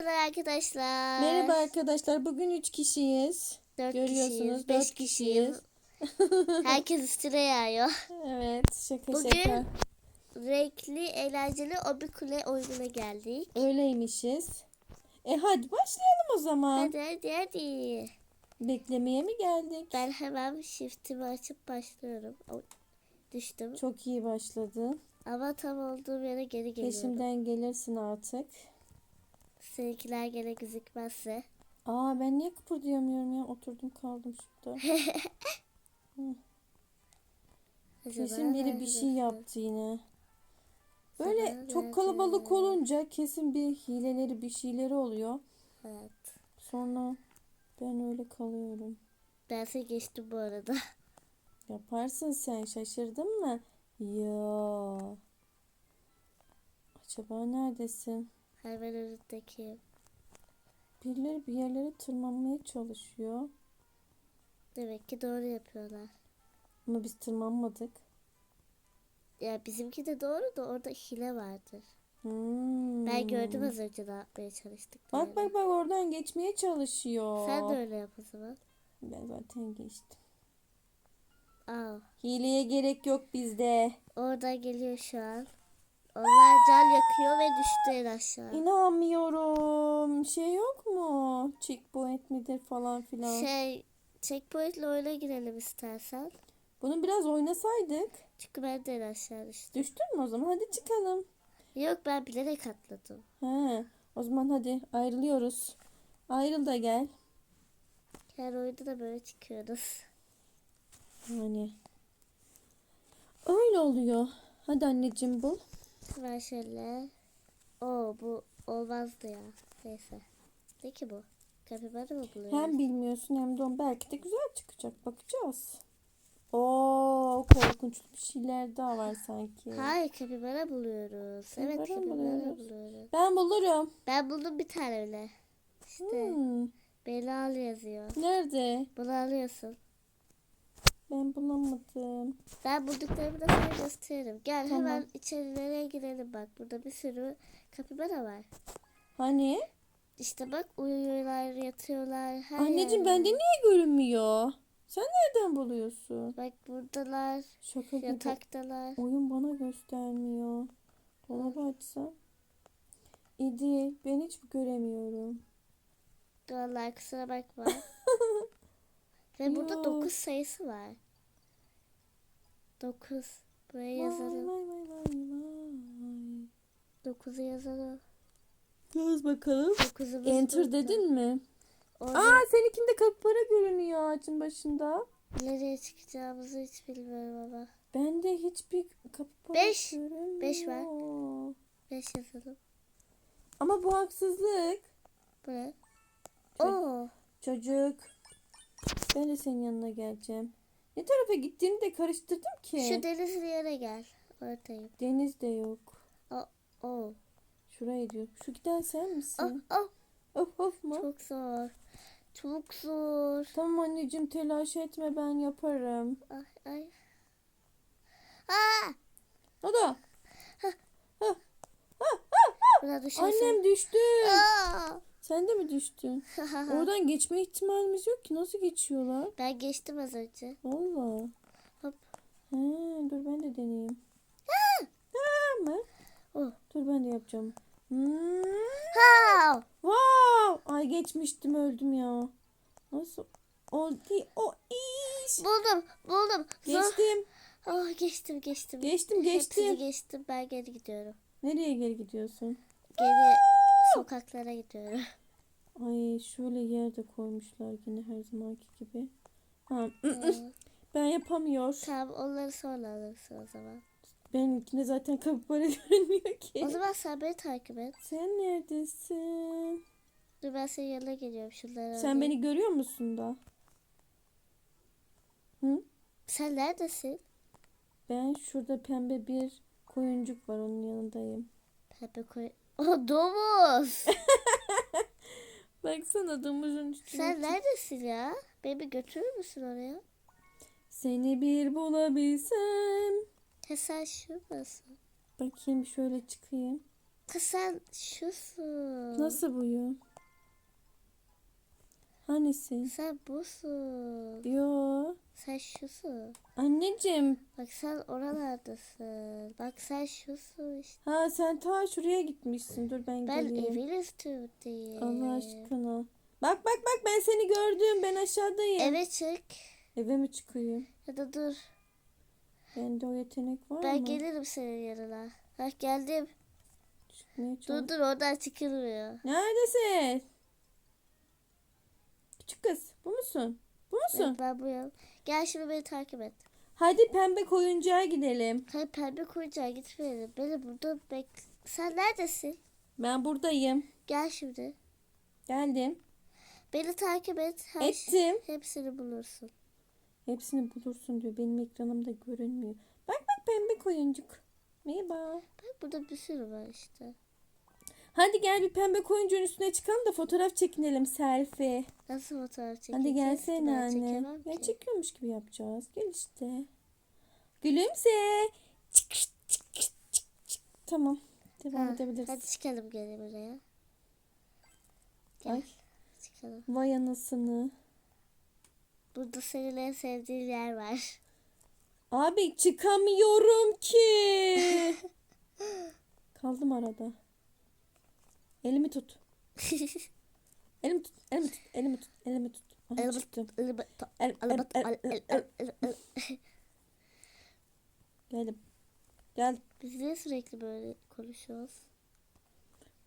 Merhaba arkadaşlar. Merhaba arkadaşlar. Bugün 3 kişiyiz. Dört Görüyorsunuz, kişiyiz, dört beş kişiyiz. Herkes üstüne yağıyor. Evet, şaka Bugün şaka. renkli, eğlenceli Obikule oyununa geldik. Öyleymişiz. E hadi başlayalım o zaman. Hadi hadi hadi. Beklemeye mi geldik? Ben hemen shift'imi açıp başlıyorum. Düştüm. Çok iyi başladın. Ama tam olduğum yere geri geliyorum. Peşimden gelirsin artık. Seninkiler gene gözükmezse. Aa ben niye kıpırdayamıyorum ya? Oturdum kaldım şurada. Kesin biri bir şey yaptı yine. Böyle çok kalabalık olunca kesin bir hileleri bir şeyleri oluyor. Evet. Sonra ben öyle kalıyorum. Ben seni geçtim bu arada. Yaparsın sen şaşırdın mı? Ya. Acaba neredesin? Hemen önündeki. Birileri bir yerlere tırmanmaya çalışıyor. Demek ki doğru yapıyorlar. Ama biz tırmanmadık. Ya bizimki de doğru da orada hile vardır. Hmm. Ben gördüm az önce ne yapmaya çalıştık. Bak bak bak oradan geçmeye çalışıyor. Sen de öyle yap o zaman. Ben zaten geçtim. Aa, Hileye gerek yok bizde. oradan geliyor şu an. Onlar can yakıyor ve düştü en aşağı. İnanmıyorum. Şey yok mu? Checkpoint midir falan filan. Şey, checkpoint'le oyuna girelim istersen. Bunu biraz oynasaydık. Çünkü ben de aşağı düştüm. Düştün mü o zaman? Hadi çıkalım. Yok ben bilerek atladım. He, o zaman hadi ayrılıyoruz. Ayrıl da gel. Her oyunda da böyle çıkıyoruz. Yani öyle oluyor. Hadi anneciğim bul. Ben şöyle. Oo bu olmazdı ya. Neyse. Ne ki bu? Kapibara mı buluyoruz? Hem bilmiyorsun hem de on belki de güzel çıkacak. Bakacağız. Oo korkunç bir şeyler daha var sanki. Hayır kapibara buluyoruz. evet Kapibara mı kapibara buluyoruz? buluyoruz. Ben bulurum. Ben buldum bir tane öyle. İşte Hmm, Belal yazıyor. nerede? Bunu alıyorsun. Ben bulamadım. Ben bulduklarımı da sana gösteririm. Gel Tamam. hemen içerilere girelim bak. Burada bir sürü kapibara var. Hani? İşte bak uyuyorlar, yatıyorlar. Her Anneciğim yerde. bende niye görünmüyor? Sen nereden buluyorsun? Bak buradalar, Şaka gibi. yataktalar. Oyun bana göstermiyor. Dolabı açsam. İdi. Ben hiç göremiyorum. Vallahi kusura bakma. Ve burada Yok. 9 sayısı var. 9. Buraya yazalım. vay vay vay vay. 9'u yazalım. Yaz bakalım. 9'u Enter dedin mi? Orada Aa seninkinde kapara görünüyor ağacın başında. nereye çıkacağımızı hiç bilmiyorum ama. Bende hiçbir kapara Beş. görünmüyor. Beş var. 5 yazalım. Ama bu haksızlık. Bu ne? Şey- Oo. Çocuk. Ben de senin yanına geleceğim. Ne tarafa gittiğini de karıştırdım ki. Şu denizli yere gel. Oradayım. Deniz de yok. O, o. Şuraya diyor. Şu giden sen Oh, misin? oh. Of of mu? Çok zor. Çok zor. Tamam anneciğim telaş etme ben yaparım. Ay ay. Aa! O da. Buna düşersen. Annem düştü. Aa! Sen de mi düştün? Oradan geçme ihtimalimiz yok ki. Nasıl geçiyorlar? ben geçtim az önce. Valla. Hop. He, dur ben de deneyeyim. Ha mı? Oh. Dur ben de yapacağım. Hmm. Ha! Wow! Ay geçmiştim öldüm ya. Nasıl? O değil, o iş. Buldum, buldum. Geçtim. Oh, geçtim, geçtim. Geçtim Hepsini geçtim. geçtim. Ben geri gidiyorum. Nereye geri gidiyorsun? Geri sokaklara gidiyorum. Ay şöyle yerde koymuşlar yine her zamanki gibi. Ha, ben yapamıyor. tamam, onları sonra alırsın o zaman. Benimkine zaten kapara görünmüyor ki. O zaman sen beni takip et. Sen neredesin? Dur ben senin yanına geliyorum. Şunları Sen alayım. beni görüyor musun da? Hı? Sen neredesin? Ben şurada pembe bir koyuncuk var onun yanındayım. Pepe koy. O domuz. Baksana domuzun üstüne. Sen neredesin ya? Beni götürür müsün oraya? Seni bir bulabilsem. He sen şuradasın. Bakayım şöyle çıkayım. Kız sen şusun. Nasıl buyum? Hanisin? Sen busun. Yo. Sen şusun. Anneciğim. Bak sen oralardasın. Bak sen şusun işte. Ha sen ta şuraya gitmişsin. Dur ben, Ben geleyim. evin üstündeyim. Allah aşkına. Bak bak bak ben seni gördüm. Ben aşağıdayım. Eve çık. Eve mi çıkayım? Ya da dur. Bende o yetenek var Ben mı? gelirim senin yanına. Ha geldim. Çıkmaya Dur çalış- dur oradan çıkılmıyor. Neredesin? Küçük kız bu musun? Bu musun? Evet, ben buyum. Gel şimdi beni takip et. Hadi pembe koyuncağa gidelim. Hayır pembe kuyucuğa gitmeyelim. Beni burada bek... Sen neredesin? Ben buradayım. Gel şimdi. Geldim. Beni takip et. Her Ettim. Hepsini bulursun. Hepsini bulursun diyor. Benim ekranımda görünmüyor. Bak bak pembe koyuncuk. Merhaba. Bak burada bir sürü var işte. Hadi gel bir pembe koyuncuğun üstüne çıkalım da fotoğraf çekinelim selfie. Nasıl fotoğraf çekeceğiz? Hadi gelsene anne. Ya ki. çekiyormuş gibi yapacağız. Gel işte. Gülümse. Çık, çık, çık, çık, çık. Tamam. Devam Ha, edebiliriz. Hadi çıkalım gel buraya. Gel. Ay. Çıkalım. Vay anasını. Burada senin en sevdiğin yer var. Abi çıkamıyorum ki. Kaldım arada. Elimi tut. Elimi tut. Elimi tut. Elimi tut. Elimi tut. Elimi çıktım. Elimi- El, el, Elimi- el, el- el, el- el. el- el- el- Geldim. Gel. Biz niye sürekli böyle konuşuyoruz?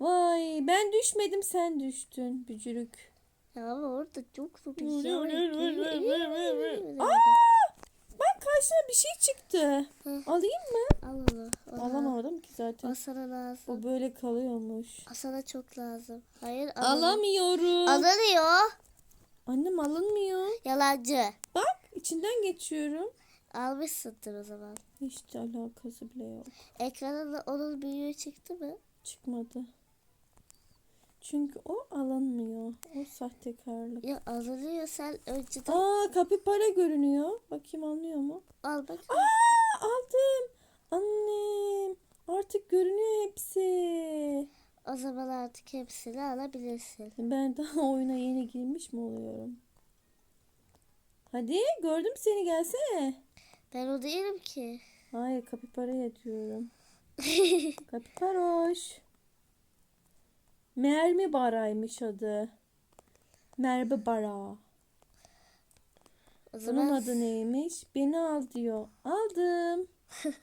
Vay ben düşmedim sen düştün bücürük. Ya ama orada çok zor bir Bak karşıma bir şey çıktı. Hı. Alayım mı? Al onu. al. Alamadım ki O zaten. sana lazım. O böyle kalıyormuş. O sana çok lazım. Hayır alamıyorum. Alamıyorum. Alınıyor. Annem alınmıyor. Yalancı. Bak içinden geçiyorum. Almışsındır o zaman. Hiç alakası bile yok. Ekranında onun büyüğü çıktı mı? Çıkmadı. Çünkü o alınmıyor. O sahtekarlık. Ya alınıyor sen önceden Aa kapipara görünüyor. Bakayım anlıyor mu? al bak. Aa aldım. Annem. Artık görünüyor hepsi. O zaman artık hepsini alabilirsin. Ben daha oyuna yeni girmiş mi oluyorum? Hadi gördüm seni gelsene. Ben o değilim ki. Hayır kapiparaya diyorum. Kapiparoş. Mermi baraymış adı. Mermi bara. O Bunun adı neymiş? Beni al diyor. Aldım.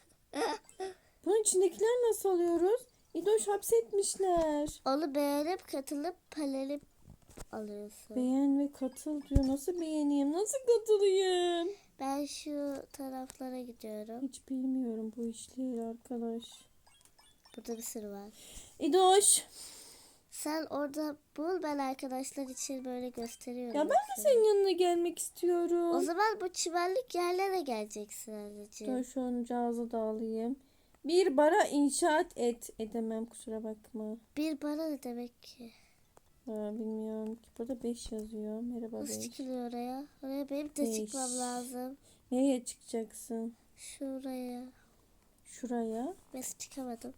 Bunun içindekiler nasıl alıyoruz? İdoş hapsetmişler. onu beğenip katılıp panelip alıyorsun. Beğen ve katıl diyor. Nasıl beğeneyim? Nasıl katılayım? Ben şu taraflara gidiyorum. Hiç bilmiyorum bu işleri arkadaş. Burada bir sürü var. İdoş. Sen orada bul ben arkadaşlar için böyle gösteriyorum. Ya ben de senin yanına gelmek istiyorum. O zaman bu çimenlik yerlere geleceksin anneciğim. Dur şu an cihazı da alayım. Bir bara inşaat et. Edemem kusura bakma. Bir bana ne demek ki? Ha, bilmiyorum ki. Burada 5 yazıyor. Merhaba Nasıl 5. çıkılıyor oraya? Oraya benim de Beş. çıkmam lazım. Nereye çıkacaksın? Şuraya. Şuraya. Nasıl çıkamadım?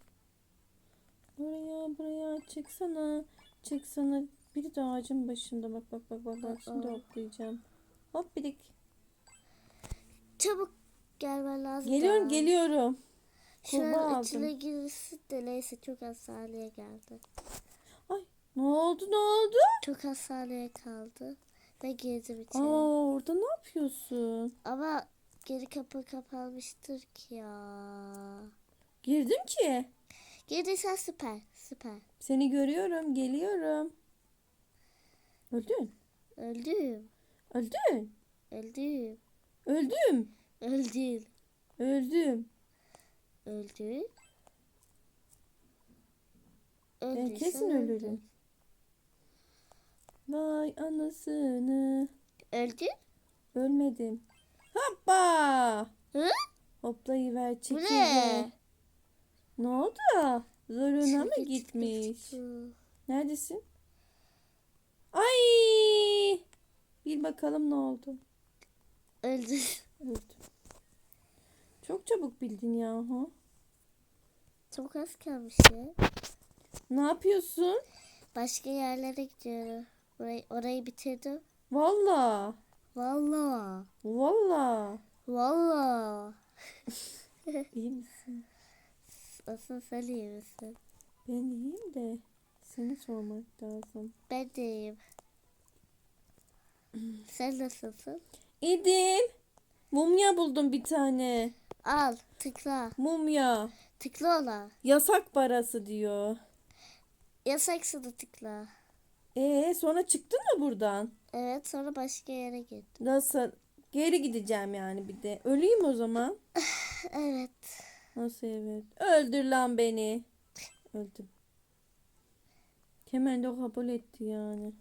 Buraya buraya çıksana. Çıksana. Biri de ağacın başında. Bak bak bak bak bak. Şimdi hoplayacağım. Hop bidik. Çabuk gelmen lazım. Geliyorum da. geliyorum. Şuranın Kurbağa içine girsin de neyse çok az saniye geldi. Ne oldu ne oldu? Çok az saniye kaldı. Ve girdim içeri. Aa orada ne yapıyorsun? Ama geri kapı kapanmıştır ki ya. Girdim ki. Girdiysen süper. Süper. Seni görüyorum. Geliyorum. Öldün. Öldüm. Öldün. Öldüm. Öldüm. Öldün. Öldüm. Öldün. Ben Öldüysen kesin öldün. ölürüm. Vay anasını. Öldün? Ölmedim. Hoppa. Hı? Hoplayıver Bu çekildi. ne? Ne oldu? Zoruna mı gitmiş? Neredesin? Ay! Bir bakalım ne oldu. Öldün. Öldüm. Çok çabuk bildin yahu. Çok az kalmış ya. Ne yapıyorsun? Başka yerlere gidiyorum. Orayı, orayı bitirdim. Valla. Valla. Valla. Valla. İyi misin? Asıl sen iyi misin? Ben iyiyim de seni sormak lazım. Ben de iyiyim. Sen nasılsın? İdil. Mumya buldum bir tane. Al tıkla. Mumya. Tıkla ona. Yasak parası diyor. Yasaksını tıkla. Ee sonra çıktın mı buradan? Evet sonra başka yere git. Nasıl? Geri gideceğim yani bir de. Öleyim o zaman. Evet. Nasıl evet? Öldür lan beni. Öldüm. Kemal de kabul etti yani.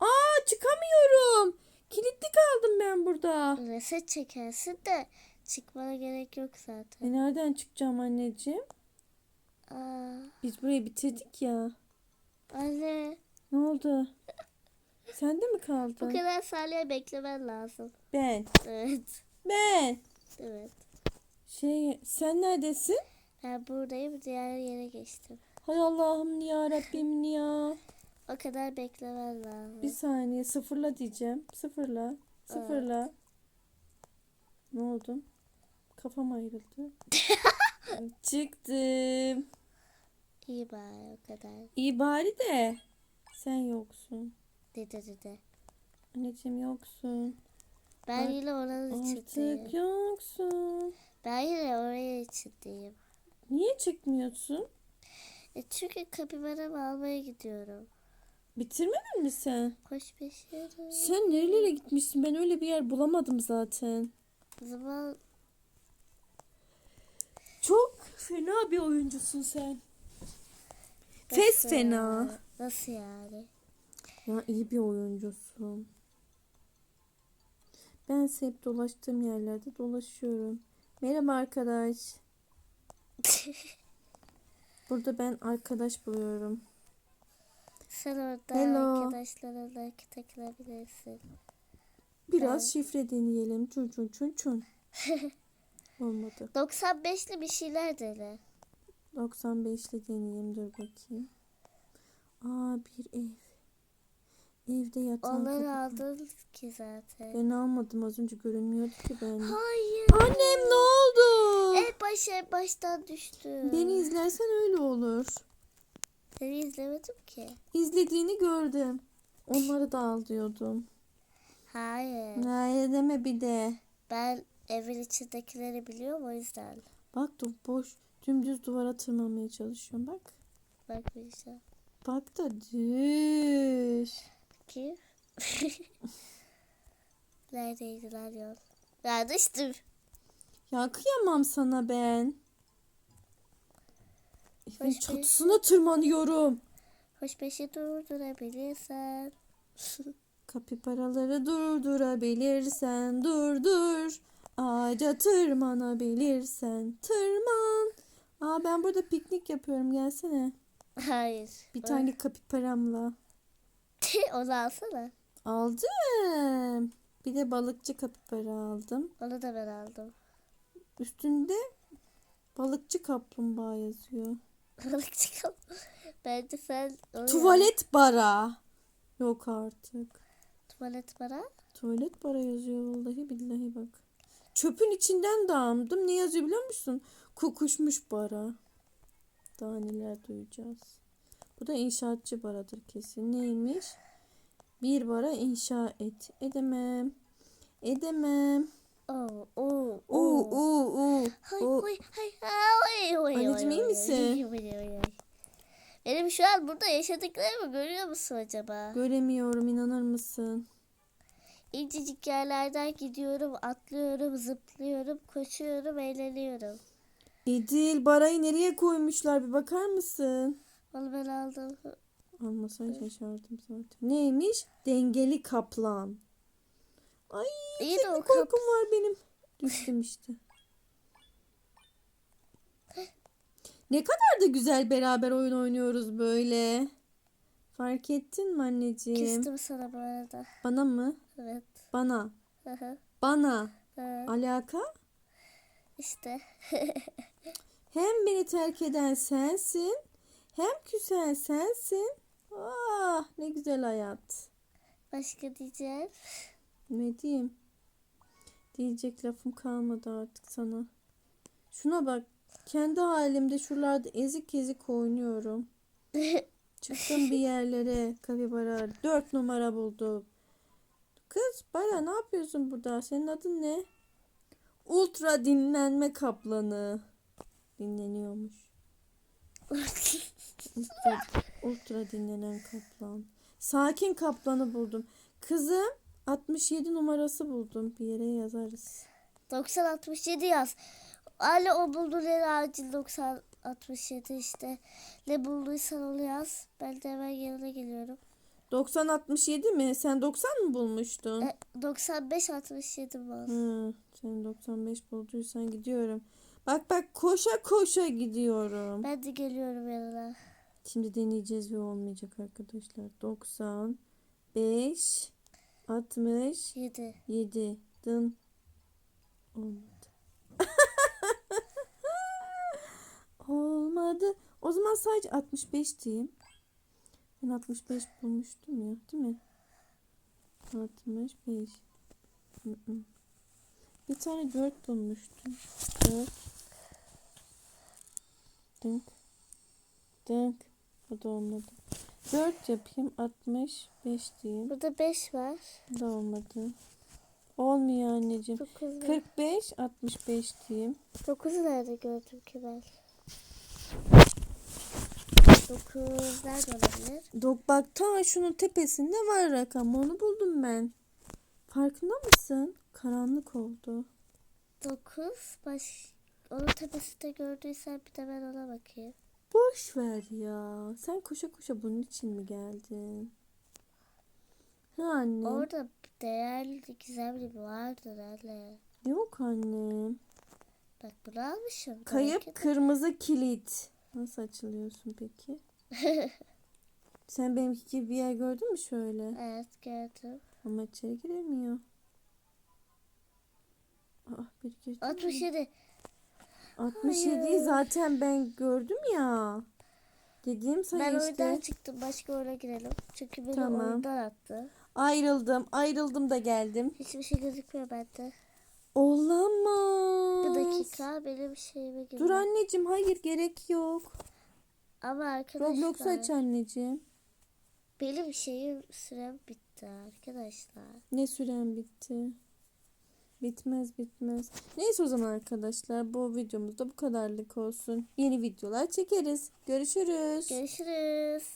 Aa çıkamıyorum. Kilitli kaldım ben burada. Reset çekersin de çıkmana gerek yok zaten. E nereden çıkacağım anneciğim? Aa, Biz burayı bitirdik ya. anne Ne oldu? Sen de mi bu kaldın? kadar saniye beklemen lazım. Ben. Evet. Ben. Evet. Şey sen neredesin? Ben buradayım diğer yere geçtim. Hay Allah'ım ya Rabbim ya. O kadar beklemen lazım. Bir saniye sıfırla diyeceğim. Sıfırla. Sıfırla. Ne oldu? Kafam ayrıldı. Çıktım. İyi bari o kadar. İyi bari de sen yoksun. Dede dede. Anneciğim yoksun. Ben Ar- yine oranın içindeyim. Artık yoksun. Ben yine oraya içindeyim. Niye çıkmıyorsun? E çünkü kapibaramı almaya gidiyorum. Bitirmedin mi sen? Koş peşine. Sen nerelere gitmişsin? Ben öyle bir yer bulamadım zaten. Zaman Çok fena bir oyuncusun sen. Fes Nasıl fena. yani? Nasıl yani? Ya iyi bir oyuncusun. Ben hep dolaştığım yerlerde dolaşıyorum. Merhaba arkadaş. Burada ben arkadaş buluyorum. Sen orada Hello. arkadaşlarınla takılabilirsin. Biraz şifre deneyelim. Çun çun çun çun. Olmadı. 95'li bir şeyler dene. 95'li deneyeyim. Dur bakayım. Aa bir ev. Evde yatan Onları kapı- aldın ki zaten. Ben almadım az önce görünmüyordu ki ben. Hayır. Annem ne oldu? En baş en baştan düştü. Beni izlersen öyle olur. Seni izlemedim ki. İzlediğini gördüm. Onları da al diyordum. Hayır. Ne deme bir de. Ben evin içindekileri biliyorum o yüzden. Bak dur boş. Dümdüz duvara tırmanmaya çalışıyorum bak. Bakmayacağım. Bak da düş. Ki. Neredeydi lan yol? Ya düştüm. Ya kıyamam sana ben. Evin Hoş çatısına tırmanıyorum. Hoş peşi durdurabilirsen. Kapibaraları durdurabilirsen dur dur. Ağaca tırmanabilirsen tırman. Aa ben burada piknik yapıyorum gelsene. Hayır. Bir tane kapibaramla. Onu alsana. Aldım. Bir de balıkçı kapibara aldım. Onu da ben aldım. Üstünde balıkçı kaplumbağa yazıyor. Balık çıkalım. Bence sen onu al. Tuvalet bara. Yok artık. Tuvalet para. Tuvalet bara yazıyor vallahi billahi bak. Çöpün içinden dağıldım. Ne yazıyor biliyor musun? Kokuşmuş bara. Daha neler duyacağız. Bu da inşaatçı baradır kesin. Neymiş? Bir bara inşa et. Edemem. Edemem. Oo, oo, Oo, Anneciğim, iyi misin? Benim şu an burada yaşadıklarımı görüyor musun acaba? Göremiyorum inanır mısın? İncecik yerlerden gidiyorum, atlıyorum, zıplıyorum, koşuyorum, eğleniyorum. İdil barayı nereye koymuşlar bir bakar mısın? Onu ben aldım. Almasan şaşardım zaten. Neymiş? Dengeli kaplan. Ay İyi de o bir kap- korkum var benim. Düştüm işte. Ne kadar da güzel beraber oyun oynuyoruz böyle. Fark ettin mi anneciğim? Küstüm sana bu arada. Bana mı? Evet. Bana. Hı hı. Bana. Hı. Alaka? İşte. Hem beni terk eden sensin Hem güzel sensin. Ah ne güzel hayat. Başka diyeceğim. Ne diyeyim? Diyecek lafım kalmadı artık sana. Şuna bak. Kendi halimde şuralarda ezik ezik oynuyorum. Çıktım bir yerlere. Kapibara. Dört numara buldum. Kız Bara ne yapıyorsun burada? Senin adın ne? Ultra dinlenme kaplanı. Dinleniyormuş. Ultra, ultra dinlenen kaplan. Sakin kaplanı buldum. Kızım 67 numarası buldum. Bir yere yazarız. 90 67 yaz. Hala o bulduğun yere acil 90 67 işte. Ne bulduysan onu yaz. Ben de hemen yanına geliyorum. 90 67 mi? Sen 90 mı bulmuştun? E, 95 67 var. Hı, sen 95 bulduysan gidiyorum. Bak bak koşa koşa gidiyorum. Ben de geliyorum yanına. Şimdi deneyeceğiz ve olmayacak arkadaşlar. 95 67 7. dın olmadı. olmadı. O zaman sadece 65 diyeyim. Ben 65 bulmuştum ya, değil mi? 65. Hı hı. Bir tane 4 bulmuştum. 4. Dınk. Dınk. Bu da olmadı. 4 yapayım. 65 diyeyim. Burada 5 var. Bu da olmadı. Olmuyor anneciğim. 9 45, 65 diyeyim. 9'u nerede gördüm ki ben? 9 nerede olabilir? Dok bak ta şunun tepesinde var rakam. Onu buldum ben. Farkında mısın? Karanlık oldu. 9 baş onun tepesinde gördüysen bir de ben ona bakayım. Boş ver ya. Sen koşa koşa bunun için mi geldin? Ha anne. Orada değerli güzel bir vardır anne. Yok annem. Bak bunu almışım. Belki Kayıp de- kırmızı kilit. Nasıl açılıyorsun peki? Sen benimki gibi bir yer gördün mü şöyle? Evet gördüm. Ama içeri giremiyor. Aa, bir girdi. 67. 67'yi Hayır. zaten ben gördüm ya. Dediğim sayı Ben işte. oyundan çıktım. Başka oyuna girelim. Çünkü beni Tamam. oyundan attı. Ayrıldım. Ayrıldım da geldim. Hiçbir şey gözükmüyor bende. Olamaz. Bir dakika benim şeyime giriyor. Dur anneciğim hayır gerek yok. Ama arkadaşlar. Roblox aç anneciğim. Benim şeyim sürem bitti arkadaşlar. Ne süren bitti. Bitmez bitmez. Neyse o zaman arkadaşlar bu videomuzda bu kadarlık olsun. Yeni videolar çekeriz. Görüşürüz. Görüşürüz.